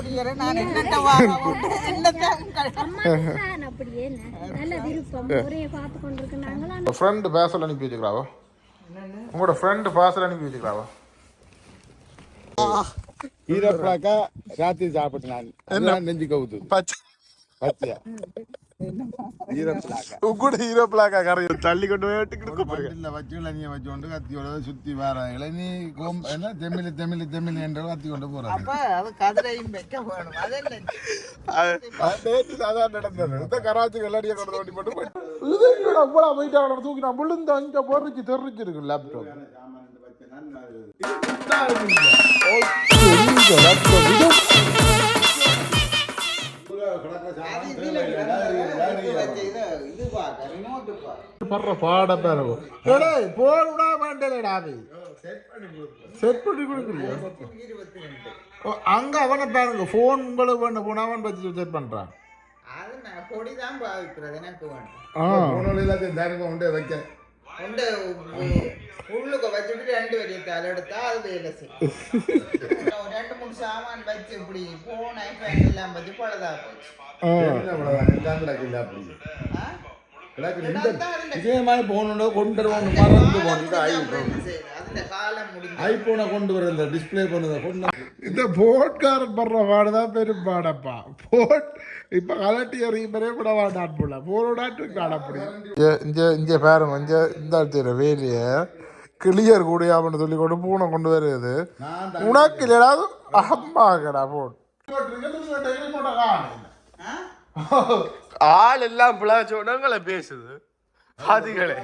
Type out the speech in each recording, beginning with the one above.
குடியேற நான் என்னட்ட வாங்க என்னத்த? அம்மாவுக்கு அப்படியே நல்ல விருப்பம். ஒரே பார்த்து கொண்டிருக்கு. நாங்களாம் ஃப்ரெண்டு பேசல் அனுப்பி வச்சுக்கலாவா? உங்களோட ஃப்ரெண்டு பார்சல் அனுப்பி ராத்திரி சாப்பிட்டு நான் நெஞ்சு கவுத்து பச்சை. பச்சையா? உங்களோட ஹீரோ பிளாக்கா தள்ளி கொண்டு போய் விட்டு வண்டியில் வச்சு இளநியை வச்சு கொண்டு கத்தியோட சுத்தி வர இளநீ கோம் என்ன? தெமிழ் தெமிழ் தெமிழ் என்று கத்தி கொண்டு போறாங்க. அப்ப அது கதிரையும் வைக்க வேணும். அது என்ன? நேற்று சாதாரண நடந்தது. இந்த கராச்சி வெள்ளாடியை கொண்டு வண்டி போட்டு போயிட்டு இவ்வளோ போயிட்டு அவனை தூக்கி நான் விழுந்து அங்கே லேப்டாப் படுற பாட பேரவோ எடே போடா வேண்டலடா செட் பண்ணி கொடுக்குறியா அங்க அவனை பாருங்க ஃபோன் உங்களுக்கு வேணும் போனா அவன் வச்சு செட் பண்றான். அது நான் பொடி தான் பாவிக்கிறது எனக்கு வேணும் ஆ. போனோட எல்லாத்தையும் உண்டே வைக்க. மூணு சாமான் வச்சு இப்படி போன் ஐபேட் எல்லாம் வச்சு பழுதா போச்சு. ஆ. கிடக்கு இல்லை அப்படி. ஆ? கிடக்கு இதான் இந்த அதுல இதே மாதிரி போனோட கொண்டு வருவோம் மறந்து போனது காலம் ஐபோன் முடிஞ்சு ஐபோனை கொண்டு வர இந்த டிஸ்பிளே பண்ணுத கொண்டு இந்த போட்காரன் படுற பாடுதான் பெரும் பாடப்பா. போட் இப்ப கலட்டி எறியும்பரே கூட வாடாட் போல. போரோடாட்டு காடப்படி இங்க இங்க பாருங்க இங்க இந்த ஆட்சியர் வேலைய கிளியர் கூடியாமன்னு சொல்லி கொண்டு பூனை கொண்டு வருது. உனக்கு இல்லடா அம்மா கடா போட் ஆ? ஆள் எல்லாம் பிளாச்சோடங்களை பேசுது. அதுகளே.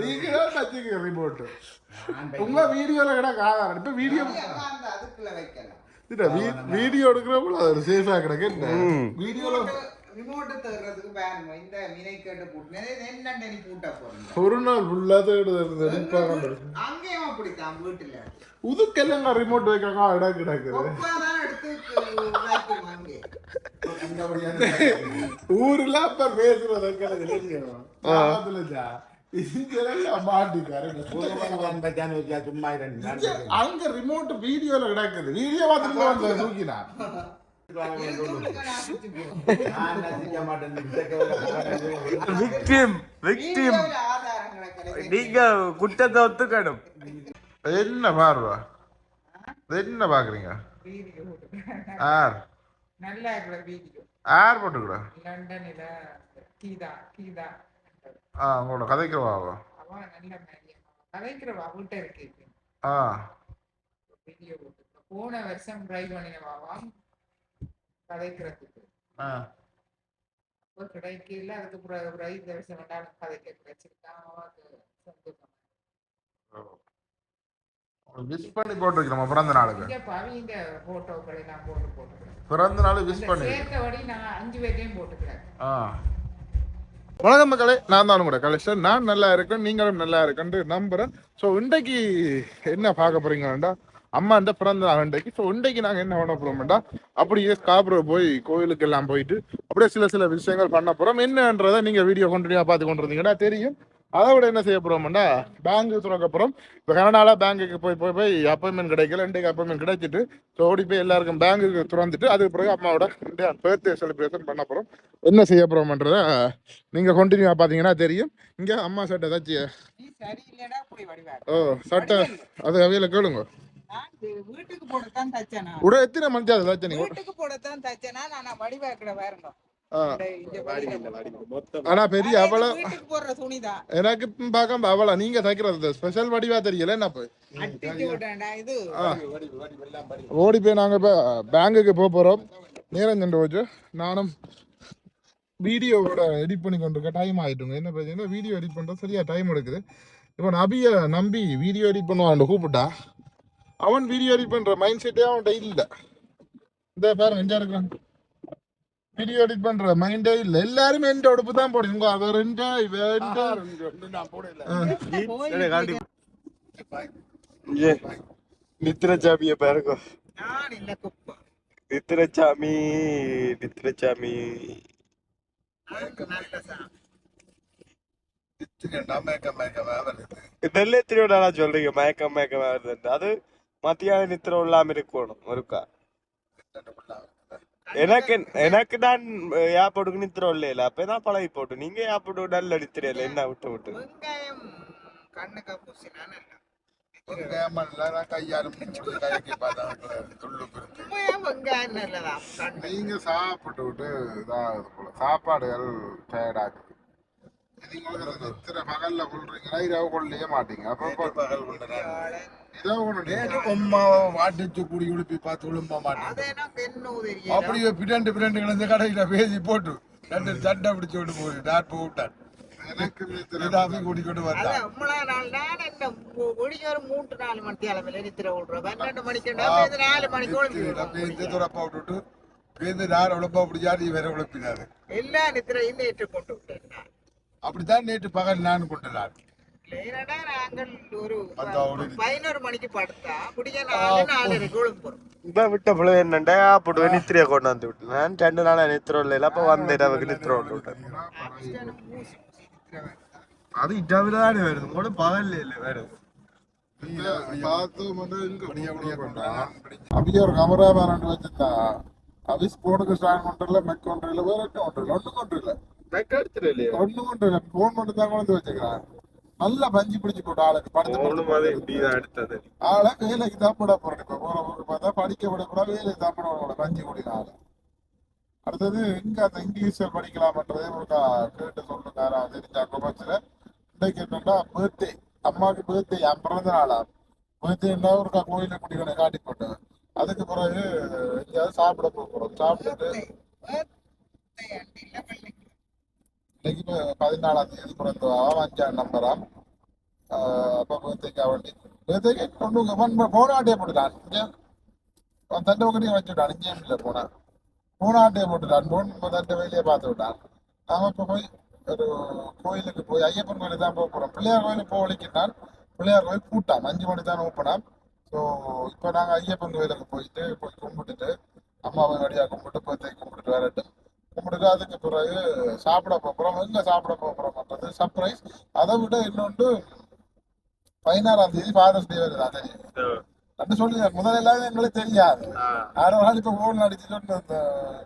நீங்க தான் தச்சுக்க ரிமோட் உங்க வீடியோல கிட காதாரம் இப்ப வீடியோ எல்லாம் அந்த அதுக்குள்ள வைக்கலாம். இல்ல வீடியோ எடுக்கிறப்பல அது சேஃபா கிடக்கு என்ன? வீடியோல ஒரு நாள் ஃபுல்லா அங்கேயும் அப்படித்தான் வீட்டுல. உதுக்கெல்லாம் ரிமோட் வைக்காங்க இடம் கிடக்குது ஊர்ல அப்ப பேசுறது கிடக்கு அங்க ரிமோட் வீடியோல கிடக்குது. வீடியோ பார்த்துட்டு வந்து தூக்கினா. விக்டிம் விக்டிம் நீங்க குற்றத்தை ஒத்துக்கணும். என்ன பார்வா? என்ன பாக்குறீங்க ஆர். நல்லா இருக்கிற வீடியோ. ஆர் போட்டுக்கூட. லண்டன்ல கீதா கீதா. ஆ உங்களோட கதைக்கிறவாவா அவன் நல்ல மேரியம் கதைக்கிறவா வீட்டை இருக்கு ஆ. வீடியோ போன வருஷம் ட்ரை பண்ணினவாவாம் கதைக்கிறதுக்கு. ஆ. அப்போ கிடைக்கல. அதுக்கு பிறகு இந்த வருஷம் வேண்டாம் கதைக்க கிடைச்சிருக்கான் சந்தோஷம் விஷ் பண்ணி போட்டுருக்கோம் பிறந்த நாளுக்கு. பவிங்க போட்டோக்களை நான் போட்டு போட்டுக்கிறேன் பிறந்த நாள் விஷ் பண்ணி சேர்த்தபடி நான் அஞ்சு பேர்டையும் போட்டுக்கிறேன். ஆ. வணக்கம் மக்களே நான் தான் கூட கலெக்டர். நான் நல்லா இருக்கேன் நீங்களும் நல்லா இருக்கேன்ட்டு நம்புறேன். ஸோ இன்றைக்கு என்ன பார்க்க போறீங்கன்னா அம்மா இந்த பிறந்த நாள் இன்றைக்கு. ஸோ இன்றைக்கு நாங்கள் என்ன பண்ண போறோம்டா அப்படியே காப்புற போய் கோயிலுக்கு எல்லாம் போயிட்டு அப்படியே சில சில விஷயங்கள் பண்ண போறோம். என்னன்றதை நீங்க வீடியோ கொண்டு பார்த்து கொண்டு இருந்தீங்கன்னா தெரியும். அதை விட என்ன செய்ய போறோம்னா பேங்க் திறக்க போறோம். இப்போ கனடால பேங்குக்கு போய் போய் போய் அப்பாயின்மெண்ட் கிடைக்கல இன்றைக்கு அப்பாயின்மெண்ட் கிடைச்சிட்டு ஸோ ஓடி போய் எல்லாருக்கும் பேங்குக்கு திறந்துட்டு அதுக்கு பிறகு அம்மாவோட பர்த்டே செலிப்ரேஷன் பண்ண போறோம். என்ன செய்ய போறோம்ன்றத நீங்க கண்டினியூவா பாத்தீங்கன்னா தெரியும். இங்க அம்மா சட்டை ஏதாச்சும் ஓ சட்டை அது அவையில கேளுங்க. வீட்டுக்கு போடத்தான் தச்சேனா? ஒரு எத்தனை மணிக்கு அது ஏதாச்சும் நீங்க? வீட்டுக்கு போடத்தான் தச்சேனா? நான் வடிவாக்கிட வடிவ ஆனா பெரிய அவள எனக்கு பார்க்க அவளா நீங்க தைக்கிறது ஸ்பெஷல் வடிவா தெரியல என்ன போய்? ஓடி போய் நாங்கள் இப்போ பேங்குக்கு போக போகிறோம் நேரம் சென்று போச்சு. நானும் வீடியோவோட எடிட் பண்ணி கொண்டிருக்க. டைம் ஆகிட்டுங்க என்ன பிரச்சனை வீடியோ எடிட் பண்ணுறது சரியாக டைம் எடுக்குது. இப்போ நபியை நம்பி வீடியோ எடிட் பண்ணுவான் கூப்பிட்டா அவன் வீடியோ எடிட் பண்ணுற மைண்ட் செட்டே அவன்கிட்ட இல்லை. இந்த பாருங்க எஞ்சா இருக்கிறான் வீடியோ எடிட் பண்ற மைண்டே இல்லை. எல்லாருமே எந்த உடுப்பு தான் போடுங்க அவர் ரெண்டா நித்திரச்சாமிய பாருங்க. நான் இல்ல குப்பை நித்திரச்சாமி நித்திரச்சாமி அதுக்கு நல்ல சாமி இதெல்லாம் எத்தனையோ நாளா சொல்றீங்க மயக்கம் மயக்கம் வருதுன்னு அது மத்தியான நித்திரம் இல்லாம இருக்கணும் ஒருக்கா எனக்கு எனக்கு தான் ஏப்போட்டுக்கு நித்திரம் இல்லையில அப்பதான் பழகி போட்டு. நீங்க ஏப்போட்டு நல்ல நித்திரையில என்ன விட்டு விட்டு? நான் நீங்க சாப்பிட்டு விட்டு இதாகுது போல. சாப்பாடுகள் டயர்டாகுது நீங்க பகல்ல கொள்றீங்களா இரவு கொள்ளையே மாட்டீங்க. அப்போ பகல் கொண்டேன் கொண்டு உம்மா வாட்டிச்சு குடி குடிப்பி பார்த்து விழும்ப மாட்டேன். அப்படியே பிடண்டு பிடண்டு கிடந்த கடையில பேசி போட்டு ரெண்டு சட்டை பிடிச்சு விட்டு போய் டாட் விட்டான். நான் மூன்று நாலு மணி அளவில் நித்திர பன்னெண்டு மணிக்கு நாலு மணிக்கு துறப்பா விட்டுட்டு பேந்து நார் உழப்பா பிடிச்சா நீ வேற உழப்பினாரு. எல்லா நித்திரையும் நேற்று கொண்டு விட்டேன் நான். அப்படித்தான் நேற்று பகல் நான். கொண்டுனார் இல்லைன்னா நாங்கள் ஒரு பதினோரு மணிக்கு படுத்தா முடிய நாலு நாலரைக்கு ஒழுங்குறோம் இப்ப விட்ட பிள்ளை என்னண்டா ஏப்போட்டு நித்திரைய கொண்டாந்து விட்டு நான் ரெண்டு நாளா நித்திரம் இல்லையில அப்ப வந்து இரவுக்கு நித்திரம் விட்டு விட்டேன் அது இட்டாவிலானே வருது. கூட பகல்ல இல்ல வருது அப்படியே ஒரு கமராமேன் வச்சுட்டா அவிஸ் போனுக்கு ஸ்டாண்ட் கொண்டில்ல மெக் கொண்டில்ல வேற என்ன கொண்டில்ல ஒண்ணும் கொண்டில்ல எடுத்துட்டு இல்லையா ஒண்ணும் கொண்டில்ல போன் மட்டும் தான் கொண்டு வச்சுக்கிறான். நல்லா பஞ்சு பிடிச்சு போட்டு ஆளுக்கு படுத்து எடுத்தது ஆளை வேலைக்கு தான் போட போறேன். இப்ப போற போக்கு பார்த்தா படிக்க விட கூட வேலைக்கு தான் போட விட பஞ்சு கூடின ஆளு. அடுத்தது இங்க அந்த இங்கிலீஷ்ல படிக்கலாம்ன்றதே ஒரு கேட்டு சொல்லுங்க யாராவது தெரிஞ்சா கொமர்ஸ்ல இன்னைக்கு என்னன்னா பர்த்டே அம்மாவுக்கு பர்த்டே என் பிறந்த நாளா பர்த்டேன்னா ஒரு கா- கோயில குடிக்கணும் காட்டி போட்டு அதுக்கு பிறகு எங்கேயாவது சாப்பிட போறோம். சாப்பிட்டுட்டு இன்னைக்கு பதினாலாம் தேதி பிறந்தவா அஞ்சாம் நம்பராம் அப்போ பேர்த்தேக்கா வண்டி பர்த்டேக்கு கொண்டு வந்து போனாட்டே போட்டுட்டான். இங்க தண்டை உக்கடியும் வச்சுட்டான். இங்கேயும் இல்லை போனா. போனாட்டே போட்டுட்டான். போன் தண்டை வெளியே பார்த்து விட்டான். நாம இப்போ போய் ஒரு கோயிலுக்கு போய் ஐயப்பன் கோயிலுக்கு தான் போக போறோம் பிள்ளையார் கோயிலுக்கு போக வலிக்கிட்டான் பிள்ளையார் கோயில் பூட்டாம் அஞ்சு மணி தான் ஓப்பனாம். ஸோ இப்போ நாங்கள் ஐயப்பன் கோயிலுக்கு போயிட்டு போய் கும்பிட்டுட்டு அம்மாவை வழியாக கும்பிட்டு பர்த்டே கும்பிட்டுட்டு வரட்டும். கும்பிட்டுட்டு அதுக்கு பிறகு சாப்பிட போகிறோம் எங்கே சாப்பிட போகிறோம்ன்றது சர்ப்ரைஸ் அதை விட இன்னொன்று பதினாறாம் தேதி ஃபாதர்ஸ் டே வருது அது. ரெண்டு சொல்லி முதல்ல எல்லாரும் எங்களுக்கு தெரியாது. யாரோ ஒரு ஆள் இப்போ ஃபோன் அடிச்சுட்டு இந்த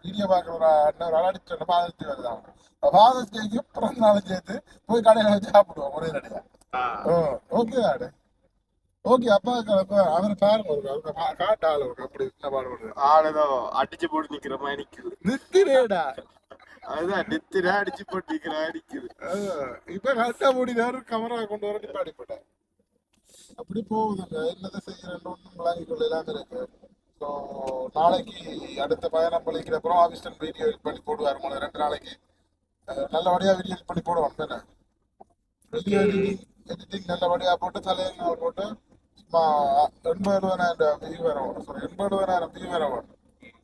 வீடியோ பார்க்குற ஒரு அண்ணன் ஒரு ஆள் அடிச்சு ஃபாதர்ஸ் டே வருதான் ஃபாதர்ஸ் டேக்கு பிறந்த நாள் சேர்த்து போய் கடையில் வச்சு சாப்பிடுவோம் ஒரே நடிகா ஓகே ஆடு ஓகே அப்பா அவர் பாருங்க ஒரு காட்டு ஆள் ஒரு அப்படி என்ன பாடுபடுது ஆளுதான் அடிச்சு போட்டு நிக்கிற மாதிரி நிக்குது. நித்திரேடா. அதுதான் நித்திர அடிச்சு போட்டு நிக்கிற மாதிரி நிக்குது. இப்ப கரெக்டா முடினாரு கமரா கொண்டு வர நிப்பாடி போட்டேன். அப்படி போகுதுங்க. என்னதை செய்யறேன்னு ஒன்றும் விளங்கி கொள்ள இல்லாம இருக்கு. ஸோ நாளைக்கு அடுத்த பயணம் பழிக்கிற அப்புறம் ஆஃபீஸ்டன் வீடியோ எடிட் பண்ணி போடுவார் மூணு ரெண்டு நாளைக்கு. நல்லபடியா வீடியோ எடிட் பண்ணி போடுவோம் தானே வீடியோ எடிட்டிங் எடிட்டிங் நல்லபடியா போட்டு தலையங்கள் போட்டு சும்மா எண்பது எழுபதாயிரம் வியூ வர வரும் சாரி எண்பது எழுபதாயிரம் வியூ வர வரும்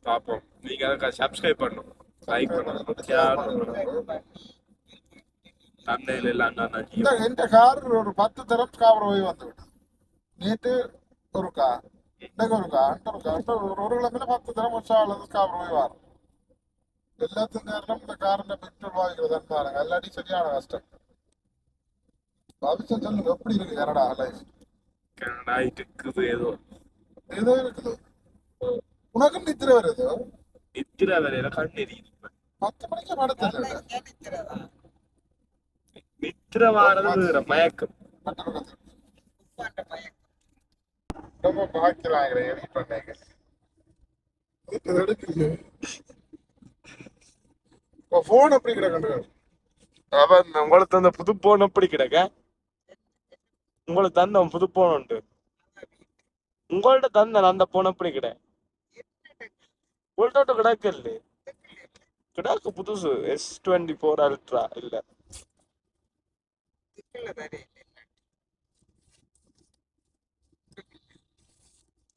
பாப்போம் நீங்க அதுக்கு சப்ஸ்கிரைப் பண்ணணும் லைக் பண்ணணும் ஷேர் பண்ணணும் தந்தையில எல்லாம் இந்த எந்த கார் ஒரு பத்து தரம் காவர போய் வந்து விட்டது நேற்று ஒரு கா இன்னைக்கு ஒரு கா அன்றைக்கு ஒரு கா அன்றைக்கு ஒரு ஒரு கிழமையில பத்து தரம் வருஷம் ஆளுது காவர போய் வரும். எல்லாத்துக்கும் காரணம் இந்த காரின் பெட்ரோல் வாங்கிக்கிறதுன்னு பாருங்க. இல்லாட்டி சரியான கஷ்டம். பவிஷன் சொல்லுங்க எப்படி இருக்கு கனடா லைஃப் கனடா இருக்குது ஏதோ ஏதோ இருக்குது உனக்கு நித்திர வருது நித்திர வேலையில கண் எரியுது. பத்து மணிக்கு படத்தில் நித்திர வாரது வேற மயக்கம் ரொம்ப பாக்கிறாங்க எடிட் பண்ணாங்க இப்போ ஃபோன் எப்படி கிடக்கு அவன் உங்களுக்கு தந்த புது போன் எப்படி கிடக்க உங்களுக்கு தந்த புது போன் உண்டு. உங்கள்ட்ட தந்த அந்த போன் எப்படி கிட உங்கள்ட்ட கிடக்கல கிடக்கு புதுசு. எஸ் டுவெண்ட்டி ஃபோர் அல்ட்ரா இல்ல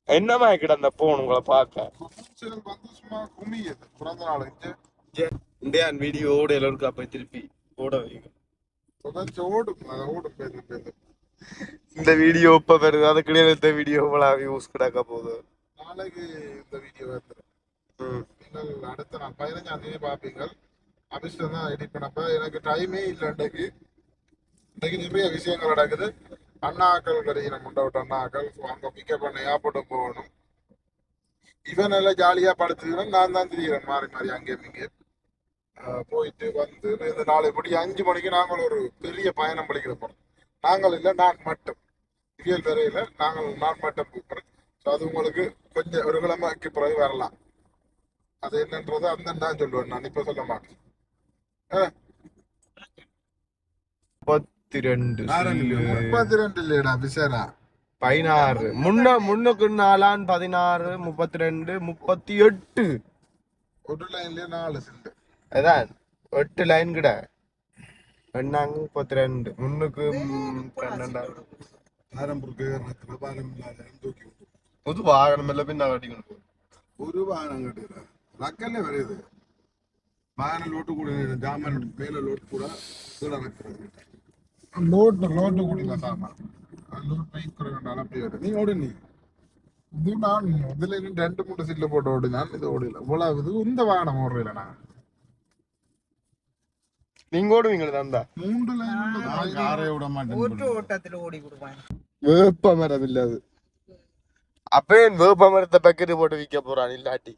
என்னமா கிட அந்த போன் உங்களை பார்க்க? பிறந்த நாளுக்கு இந்தியான் வீடியோ ஓட எல்லாருக்கும் அப்ப திருப்பி ஓட வைங்க ஓடும். ஓடும். பேருந்து பேருந்து இந்த வீடியோ இப்ப வருது. அதுக்கிடையில இந்த வீடியோ வியூஸ் கிடக்க போகுது. நாளைக்கு இந்த வீடியோ வந்துடும். நீங்கள் அடுத்த நான் பதினஞ்சாம் தேதி பார்ப்பீங்க ஆஃபீஸில் தான் எடிட் பண்ணப்ப எனக்கு டைமே இல்லை இன்றைக்கு இன்றைக்கு நிறைய விஷயங்கள் நடக்குது. அண்ணாக்கள் கிடைக்கிற முண்டை விட்ட அண்ணாக்கள் ஸோ அங்கே பிக்கப் பண்ண ஏர்போர்ட்டு போகணும். இவன் நல்லா ஜாலியா படுத்துக்கிறேன். நான் தான் திரிகிறேன் மாறி மாறி அங்கேயும் இங்கே போயிட்டு வந்து இந்த நாளை படி அஞ்சு மணிக்கு நாங்கள் ஒரு பெரிய பயணம் படிக்கிற போறோம். நாங்கள் இல்லை நான் மட்டும். இவியல் வரையில நாங்கள் நான் மட்டும் போகிறேன் ஸோ அது உங்களுக்கு கொஞ்சம் ஒரு கிழமைக்கு பிறகு வரலாம். அது என்னன்றது அந்த நான் சொல்லுவேன் நான் இப்ப சொல்ல மாட்டேன். முப்பத்தி ரெண்டு முப்பத்தி ரெண்டு இல்லையடா பிசேரா. பதினாறு. முன்ன முன்னுக்கு நாலான் பதினாறு முப்பத்தி ரெண்டு முப்பத்தி எட்டு ஒரு லைன்லயே நாலு சிண்டு அதான் எட்டு லைன் கிட பன்னெண்டாயிரம். ஆரம்புக்கு பாலம் இல்லாத தூக்கி விட்டு. புது வாகனம் எல்லாம் பின்ன கட்டிக்கணும் ஒரு வாகனம் கட்டுற ரக்கல்ல வருது வாகனம் லோட்டு கூட ஜாமான் மேல லோட்டு கூட கீழே வைக்கிறது லோட்டு லோட்டு குடிக்க சாமா லோட் பைக் குறைந்தாலும் அப்படி வரும் நீ ஓடு நீ. இது நான் இன்னும் ரெண்டு மூணு சில்லு போட்டு ஓடினான் இது ஓடல. இவ்வளவு இது இந்த வாகனம் ஓடுறல நான். நீங்க ஓடுவீங்களா தந்தா மூன்று லைன் காரை விட மாட்டேன் ஓட்டு ஓட்டத்துல ஓடி கொடுப்பாங்க வேப்ப மரம் இல்ல அது. அப்பே வேப்ப மரத்தை பக்கெட் போட்டு விற்க போறான் இல்லாட்டி.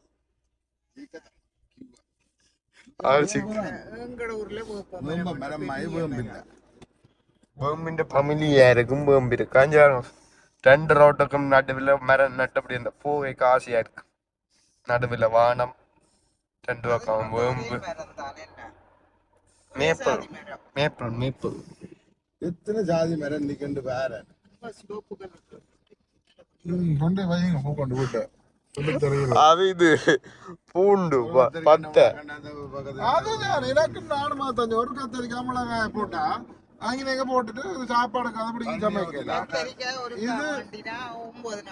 വേമ്പിന്റെ പമിലിയായിരിക്കും വേമ്പിരിക്കും അഞ്ചാറും രണ്ട് റോട്ടൊക്കെ നടുവിലെ മരം നട്ടപ്പടി എന്താ പോവേക്ക് ആശയായിരിക്കും വാണം രണ്ടു പക്കം மேப்பல் மேப்பல் மேப்பல் எத்தனை ஜாதி மரம் நிக்கண்டு வேற கொண்டு வைங்க பூ கொண்டு போட்டு அது இது பூண்டு பத்தை அதுதான் எனக்கு நானுமா தஞ்சை ஒரு கத்தரிக்காய் மிளகாய போட்டா அங்க போட்டுட்டு சாப்பாடு கதப்படி சமைக்கல கத்தரிக்காய் ஒரு வண்டினா ஒன்பது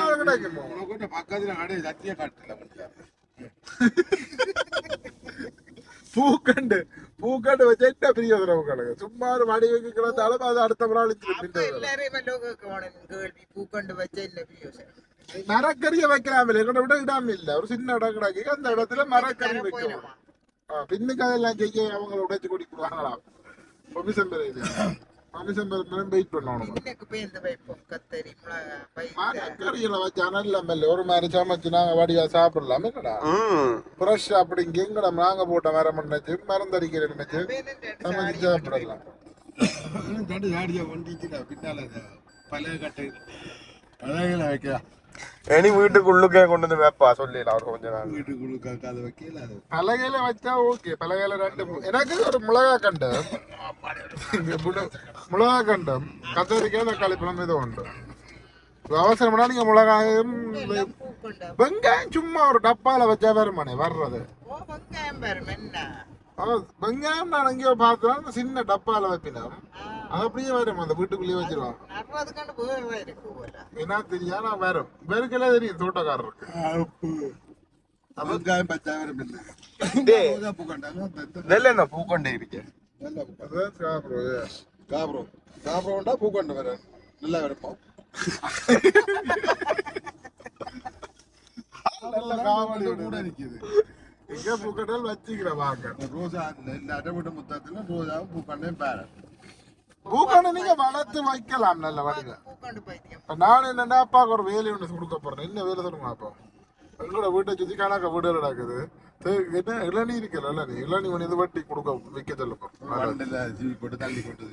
நாள் கிடைக்குமோ பக்கத்துல கடை சத்திய காட்டுல பூக்கண்டு பூக்கண்டு வச்சு என்ன பெரிய உறவு கிடக்கு சும்மா ஒரு மடி வைக்க கிடந்தாலும் அது அடுத்த நாள் கேள்வி பூக்கண்டு வச்ச இல்ல பிரியோசனம் மரக்கறியை வைக்கலாம் எங்கட விட இடம் இல்ல. ஒரு சின்ன இடம் கிடக்கு அந்த இடத்துல மரக்கறி வைக்கணும் பின்னுக்கு அதெல்லாம் செய்ய அவங்க உடைச்சு குடிக்கிறாங்களாம் வெயிட் பண்ணணும். இன்னைக்கு வைப்போம் கத்தரி வச்சா நல்ல மெல்ல ஒரு மாதிரி சமைச்சு நாங்க வடிவா சாப்பிடலாம் ம் ஃப்ரெஷ் அப்படி எங்கட நாங்க போட்ட மரம் நினைச்சு நினைச்சு சமைச்சு சாப்பிடலாம். தண்டு பின்னால பழைய கட்டை. பழைய வைக்கலாம் இனி வீட்டுக்குள்ளுக்கே கொண்டு வந்து வைப்பா சொல்லிடலாம் அவர் கொஞ்ச நாள் வீட்டுக்குள்ள காக்காத வைக்கல அது பலகையில வச்சா ஓகே பலகையில ரெண்டு எனக்கு ஒரு மிளகா கண்டம் மிளகா கண்டம் கத்தரிக்காய் தக்காளி பழம் இது உண்டு அவசரம்னா நீங்க மிளகாயும் வெங்காயம் சும்மா ஒரு டப்பால வச்சா வருமானே வர்றது வெங்காயம் வெங்காயம் நான் எங்கேயோ பார்த்தா அந்த சின்ன டப்பால வைப்பினோம் அது அப்படியே வரும் அந்த வீட்டுக்குள்ளேயே போல என்ன தெரியா நான் வரும் வெறுக்கெல்லாம் தெரியும் தோட்டக்காரருக்கு வெங்காயம் பச்சை வரும் இல்லை டேய். பூ கண்டாங்க நெல் என்ன பூக்கொண்டே இருக்கேன் அதான் சாப்பிடுறது காபரம் காபரம்டா பூ கொண்டு வர நல்லா இருப்போம் நல்ல காவடி கூட நிக்குது எங்க பூக்கட்டல் வச்சுக்கிற வாங்க. ரோஜா இந்த அடைபட்ட முத்தத்துல ரோஜாவும் பூக்கண்டையும் பேர பூக்கண்ணை நீங்க வளர்த்து வைக்கலாம் நல்ல பூக்கண்டு பைத்தியம். இப்ப நான் என்னன்னா அப்பாவுக்கு ஒரு வேலை ஒன்று கொடுக்க போறேன். என்ன வேலை சொல்லுங்க அப்பா? எங்களோட வீட்டை சுத்தி கணக்க வீடு நடக்குது. என்ன இளநீ இருக்கல இளநீ. இளநீ இது வட்டி கொடுக்க விற்க சொல்ல போறேன் வண்டில ஜீவி போட்டு தள்ளி கொண்டு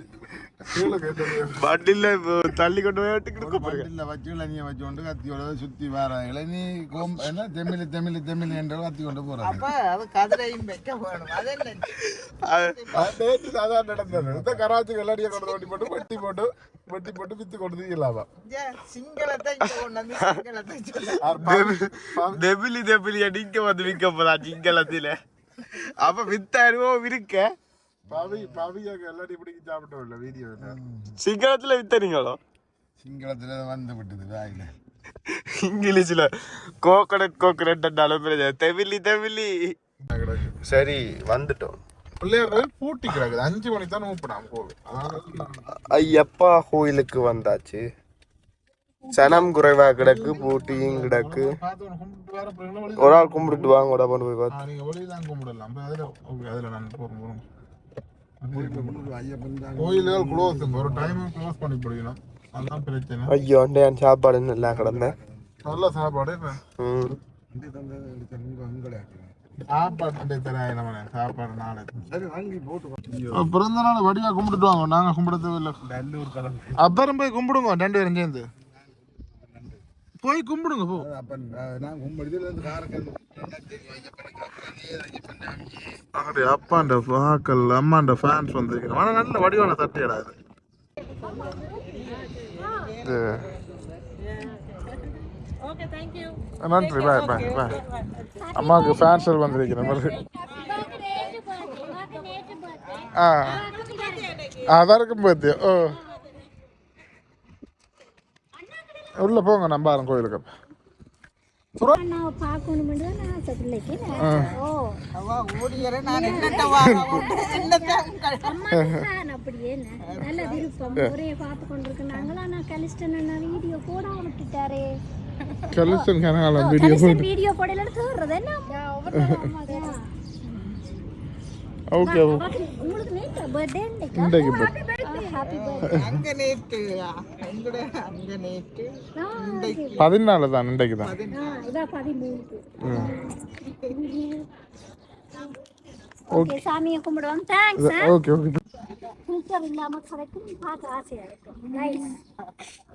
கீழே கேட்டது வண்டில தள்ளி கொண்டு போய் வீட்டுக்கு கொடுக்க வண்டில வச்சு இளநியை வச்சு கொண்டு கத்தியோட சுத்தி வர இளநீ கோம் என்ன தெமிழ் தெமிழ் தெமிழ் என்று கத்தி கொண்டு போறாங்க. அப்ப அது கதிரையும் வைக்க வேணும் அது என்ன? அது- நேற்று சாதாரண நடந்தது இந்த கராச்சி வெள்ளாடியை கொண்டு வண்டி போட்டு வெட்டி போட்டு வெட்டி போட்டு வித்து கொண்டு சொல்ல. தெபிலி தெபிலி அடிக்க வந்து விற்க போதா சிங்களத்துல? அப்ப வித்தாயிரம் இருக்க? பவி பவியை வெள்ளாடி பிடிக்க சாப்பிட்டோம் இல்ல வீடியோ சிங்களத்துல வித்தனீங்களோ சிங்களத்துல வந்து விட்டது வாயில. இங்கிலீஷ்ல கோகனட் கோகனட் அளவு தெவிலி தெவிலி சரி வந்துட்டோம். பிள்ளையார் பூட்டி கிடக்குது. அஞ்சு மணிக்கு தான் ஊப்பிடாம கோவில் ஐயப்பா கோயிலுக்கு வந்தாச்சு. சனம் குறைவா கிடக்கு பூட்டியும் கிடக்கு. ஒரு ஆள் கும்பிட்டு வாங்க கூட கொண்டு போய் பார்த்து. நீங்க வெளியெல்லாம் கும்பிடலாம். அதுல அதுல நான் போறோம் போறோம். ஐயப்பன் தான். கோயில்கள் க்ளோஸ் ஒரு டைம் க்ளோஸ் பண்ணி போடணும் அதான் பிரச்சனை. ஐயோ நான் சாப்பாடு நல்லா கிடந்தேன். நல்ல சாப்பாடு ம். பிறந்த நாள் வடிவா கும்பிட்டுட்டு வாங்க. நாங்க கும்பிட தேவையில்ல. அப்புறம் போய் கும்பிடுங்க. ரெண்டு பேரும் சேர்ந்து. போய் கும்பிடுங்க போ. அப்ப நான் உங்க இருந்து காரக்கல் அங்கே அப்பாண்ட வாக்கள் அம்மாண்ட ஃபேன்ஸ் வந்திருக்கிறோம் ஆனால் நல்ல வடிவான சட்டையடா இது. இது. நன்றி பாய் பாய் பாய் அம்மாவுக்கு ஃபேன்ஸ் வந்திருக்கிற மாதிரி ஆ அதற்கும் பத்தி ஓ உள்ள போங்க நம்பாரம் கோயிலுக்கு? நல்ல விருப்பம் ஒரே பார்த்து கொண்டிருக்கு நாங்களா நான் கலிஸ்டன் நான் வீடியோ போட விட்டுட்டாரே கலிஸ்டன் கனகாலம் வீடியோ கலிஸ்டன் வீடியோ போடல தூர்றது என்ன ஓகே உங்களுக்கு நேற்று பர்த்டே இன்றைக்கு ஹாப்பி பர்த்டே அங்க நேத்து அங்கட அங்க நேத்து பதினாலு தான் இன்றைக்கு தான் இதான் பதிமூணுக்கு ஓகே சாமியை கும்பிடுவோம் தேங்க்ஸ் ஓகே ஓகே ஃபில்டர் இல்லாம கதைக்கும் பார்க்க ஆசையா இருக்கும். நைஸ்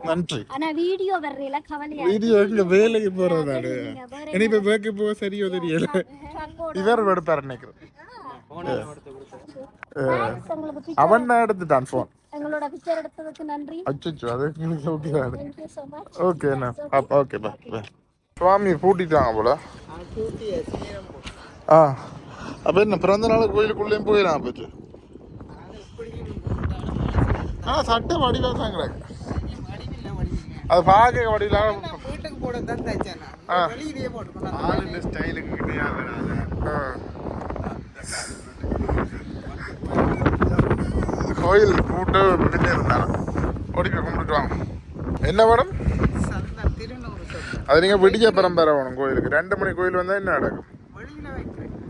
நன்றி. ஆனா வீடியோ வர்றதுல கவலையா வீடியோ எங்க வேலைக்கு போறதாடு இனி இப்ப வேலைக்கு போக சரியோ தெரியல. இவர் எடுத்தார் நினைக்கிறேன் அவன் தான் எடுத்துட்டான் ஃபோன் எங்களோட பிக்சர் எடுத்ததுக்கு நன்றி. அச்சோ அது ஓகே ஓகே ஓகே பா பா சுவாமி பூட்டிட்டாங்க போல. ஆ. அப்ப என்ன பிறந்த நாள் கோயிலுக்குள்ளேயும் போயிடலாம் போச்சு ஆ சட்டை வடிவா தான் கிடக்கு அது பார்க்க வடிவலாம் நான் வீட்டுக்கு போட தான் தைச்சேன் ஆளுங்க ஸ்டைலுக்கு கிட்டே கோயில் கூட்டு விட்டு இருந்தாங்க ஓடி போய் கும்பிட்டுட்டு வாங்க என்ன மேடம் அது நீங்க விடிய பரம்பரை வேணும் கோயிலுக்கு. ரெண்டு மணி கோயில் வந்தா என்ன நடக்கும்?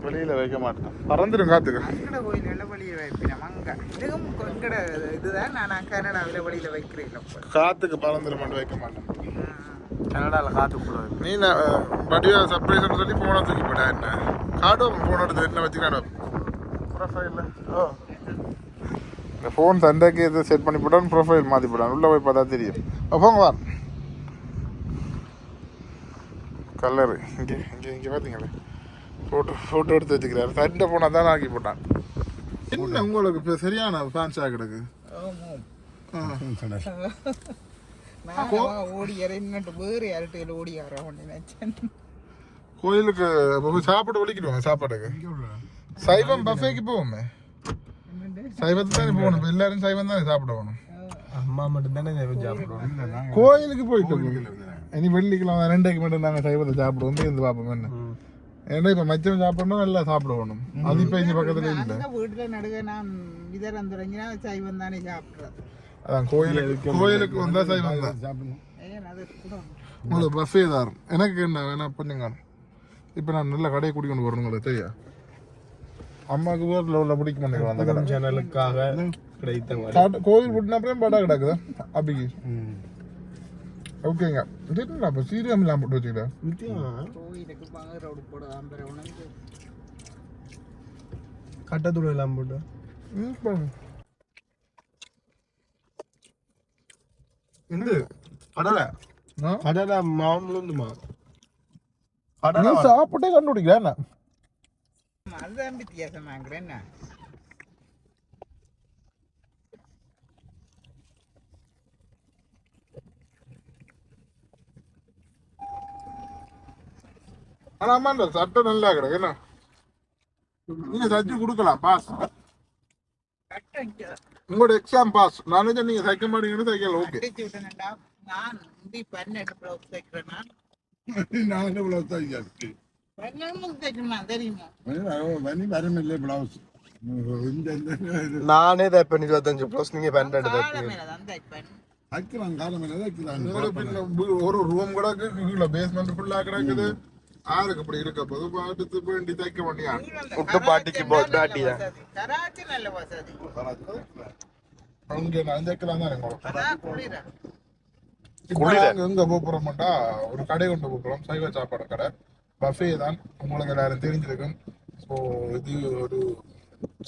வெளியில வைக்க மாட்டேன் பறந்துடும் காத்துக்கு. அங்கட கோயில் வெளியில வைப்பினோம் அங்க இதுவும் எங்கட இதுதான் நான் கனடாவில் வெளியில வைக்கிறேன் காத்துக்கு பறந்துடும் மட்டும் வைக்க மாட்டேன் கனடால காத்து கூடாது நீ வடிவா சர்ப்ரைஸ் சொல்லி போன தூக்கி போட்டா என்ன? காட்டும் போன் எடுத்து என்ன வச்சு காட்டும் ப்ரொஃபைல்ல ஓ. இந்த ஃபோன் சண்டைக்கு இது செட் பண்ணி போட்டான் ப்ரொஃபைல் மாற்றி போட்டான் உள்ளே போய் பார்த்தா தெரியும். போங்க வா. கலரு இங்கே இங்கே இங்கே பார்த்தீங்களே ஃபோட்டோ ஃபோட்டோ எடுத்து வச்சுக்கிறாரு. சண்டை போனால் தான் ஆக்கி போட்டான். என்ன உங்களுக்கு இப்போ சரியான ஃபேன்ஸாக கிடக்கு? நான் ஓடி இறங்கிட்டு வேறு யார்கிட்ட ஓடி ஆறோம் நினைச்சேன். கோயிலுக்கு போய் சாப்பிட ஒழிக்கிடுவாங்க சாப்பாட்டுக்கு? சைவம் பஃபேக்கு போவோமே. சைவத்துக்கு தானே போகணும். இப்ப எல்லாரும் சைவம் தானே சாப்பிட போகணும். அம்மா மட்டும் தானே சாப்பிடுவோம் கோயிலுக்கு போயிட்டு இனி வெள்ளிக்கிழமை ரெண்டைக்கு மட்டும் நாங்கள் சைவத்தை சாப்பிடுவோம். இருந்து பார்ப்போம் என்ன? ஏன்னா இப்போ மச்சம் சாப்பிடணும் நல்லா சாப்பிடணும். அது இப்போ இங்கே பக்கத்துல இல்லை. வீட்டுல நடுக நான் விதரம் தொடங்கினா சைவம் தானே சாப்பிட்றது. அதான் கோயிலுக்கு கோயிலுக்கு வந்தா சைவம் தான். சாப்பிடணும். உங்களுக்கு பஃபே தான் எனக்கு என்ன வேணா பண்ணுங்க. இப்போ நான் நல்ல கடையை குடிக்கொண்டு வரணும் உங்களுக்கு தெரியா அம்மாவுக்கு ஊரில் உள்ள பிடிக்க மாட்டேங்கிறோம் அந்த கடை. சேனலுக்காக கிடைத்த சாப்பிட்டு- கோயில் விட்டுன அப்புறம் படா கிடக்குதா? அபிக்கு ஓகேங்க சரிங்களா அப்போ சீரியம் இல்லாம போட்டு வச்சுக்கிட்டேன் கட்டத்தூள் எல்லாம் போட்டு இந்த கடலை கடலை மாவுலேருந்துமா நீ சாப்பிட்டே கண்டுபிடிக்கிறேன் அதுதான் வித்தியாசமாங்கிறேன் ஆனா இந்த சட்டை நல்லா கிடக்கு. என்ன? நீங்க சச்சு கொடுக்கலாம் பாஸ் உங்களோட எக்ஸாம் பாஸ் நான் நீங்க சைக்க மாட்டீங்கன்னு சைக்கிள் ஓகே நான் ப்ளவுஸ் தைக்கிறேன் நான் நான் என்ன பிளவுஸ் தெரியுமா? வனி வரமில்லை பிளவுஸ் இந்த இந்த நானே தைப்பேன் இருபத்தஞ்சு ப்ளஸ் நீங்க பன்னெண்டு தைப்பேன். வைக்கிறான் காலம் மேலே ஒரு ரூம் கிடக்கு கீழே பேஸ்மெண்ட் ஃபுல்லா கிடக்குது. ஆறுக்கு இப்படி இருக்க போது பாட்டு வேண்டி தைக்க மாட்டியா விட்டு பாட்டிக்கு போட்டாட்டியா கராச்சி நல்ல வசதி அங்க நான் தைக்கலாம் தான் உங்களுக்கு எங்க போறோம்டா ஒரு கடை கொண்டு போறோம் சைவ சாப்பாடு கடை பஃபே தான் உங்களுக்கு எல்லாரும் தெரிஞ்சிருக்கும் ஸோ இது ஒரு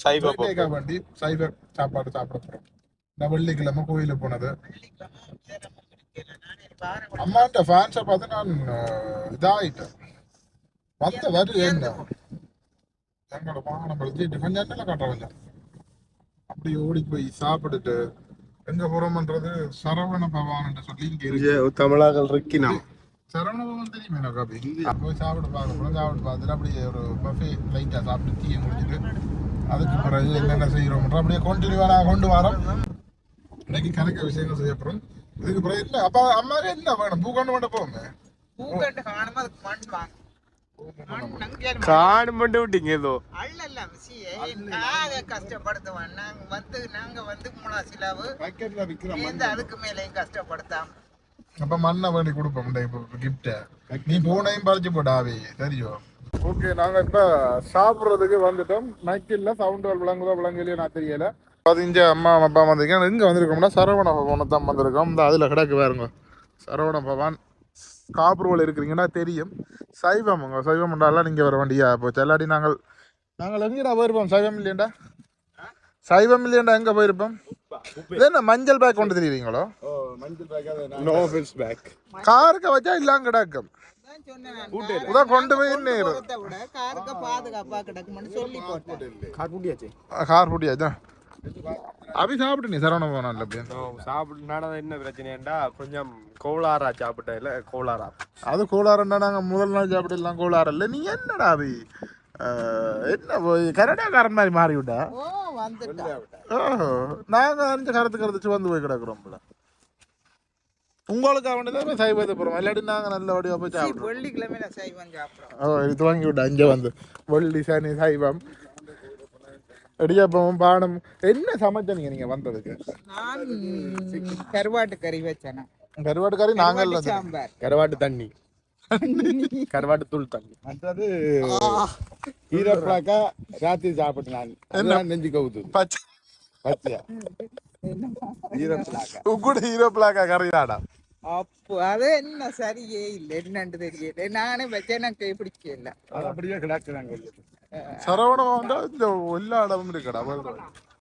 சைவ வேண்டி சைவ சாப்பாடு சாப்பிட போறோம் நான் வெள்ளிக்கிழமை கோயிலுக்கு போனது அம்மாட்ட ஃபேன்ஸை பார்த்து நான் அஹ், இதாயிட்டேன் வந்த வரு என்ன எங்களோட வாகனம் வச்சுட்டு கொஞ்சம் என்ன காட்டுற கொஞ்சம் அப்படி ஓடி போய் சாப்பிட்டுட்டு எங்க போறோம்ன்றது சரவண பவான் சொல்லி இங்க இருக்கு. தமிழாக்கள் இருக்கினா சரவண பவன் தெரியுமே எனக்கு அப்படி? போய் சாப்பிட பார்க்க போறோம் சாப்பிட்டு பார்த்துட்டு அப்படியே ஒரு பஃபே லைட்டா சாப்பிட்டு டீயை குடிச்சிட்டு அதுக்கு பிறகு என்னென்ன செய்யறோம் அப்படியே நான் கொண்டு வரோம். இன்னைக்கு கணக்கு விஷயங்கள் செய்ய போறோம். இதுக்கு பிறகு என்ன? அப்பா அம்மாவே என்ன வேணும் பூ கொண்டு மட்டும் காணுமா அதுக்கு மண் வாங்க. மட்டும் விட்டீங்க ஏதோ. அல்லல்ல மிஸ்ஸியே காதை கஷ்டப்படுத்துவான். நாங்க வந்து நாங்க வந்து மூணா சிலாவு. பாக்கெட்ல விற்கிற இந்த அதுக்கு மேலேயும் கஷ்டப்படுத்தாம. அப்ப மண்ணை வேண்டி கொடுப்போம் இப்போ கிஃப்ட நீ போனையும் பறிச்சு போடாவே தெரியும் ஓகே நாங்க இப்ப சாப்பிடுறதுக்கு வந்துட்டோம். நக்கில்ல சவுண்ட் விளங்குதோ விளங்கலையோ நான் தெரியல. பதினஞ்சு அம்மா அப்பா வந்திருக்கேன் எங்க வந்திருக்கோம்னா சரவண பவனை தான் வந்திருக்கோம். இந்த அதுல கிடக்கு பாருங்க. சரவண பவான். காப்புருவல் இருக்கிறீங்கன்னா தெரியும். சைவமுங்க சைவம் என்றாலாம் நீங்க வர வேண்டியா? போச்சு இல்லாட்டி நாங்கள் நாங்கள் எங்கடா போயிருப்போம்? சைவம் இல்லையண்டா? சைவம் இல்லையண்டா எங்க போயிருப்போம்? என்ன மஞ்சள் பேக் கொண்டு தெரியுறீங்களோ? நோ ஃபெல்ஸ் பேக் காருக்கு வச்சா இல்லாம கிடக்கும். உதான் கொண்டு போய் நேரு கார் பூட்டியாச்சா? அபி சாப்பிட்டு நீ சரவண போனான்ல அப்படியே. சாப்பிட்டு என்ன பிரச்சனைண்டா கொஞ்சம் கோளாரா சாப்பிட்டேன் கோளாரா அது கோளாறுண்டா நாங்க முதல் நாள் சாப்பிடலாம் கோளாறு இல்லை. நீ என்னடா அஹ், என்ன போய் கரடாக்காரன் மாதிரி மாறி விட்டா ஓ வந்துட்டா. ஓஹோ நாங்க அஞ்சு கருத்து கருத்துச்சு வந்து போய் கிடக்குறோம்ல உங்களுக்கு அவனதான் சைவத்தை போறோம் இல்லாட்டி நாங்க நல்ல வடிவா போய் சாப்பிடுறோம். வெள்ளிக்கிழமையில சைவம் சாப்பிடுறோம். ஓ இது வாங்கி விட்டா இங்க வந்து. வெள்ளி சனி சைவம். இடியாப்பம் பானம் என்ன சமைச்சீங்க நீங்க? வந்ததுக்கு. நான் கருவாட்டு கறி வச்சேன். கருவாட்டு கறி நாங்கள் கருவாட்டு சாம்பார். கருவாட்டு தண்ணி. கருவாட்டு தூள் தண்ணி. மற்றது ஈரப்பழக்கா ராத்திரி சாப்பிட்டு நான். அதுதான் நெஞ்சு கவுத்து. பச்சை பச்சையா? ஈரப்பழக்கா கூட ஹீரோ பிளாக்கா கறியாடா அப்போ அது என்ன சரியே இல்லை. என்னன்னு தெரியல. நானே வச்சேன் எனக்கு பிடிக்கல. அது அப்படியே கிடக்குறாங்க சரவணம் வந்தா இந்த எல்லா இடமும் இருக்கடா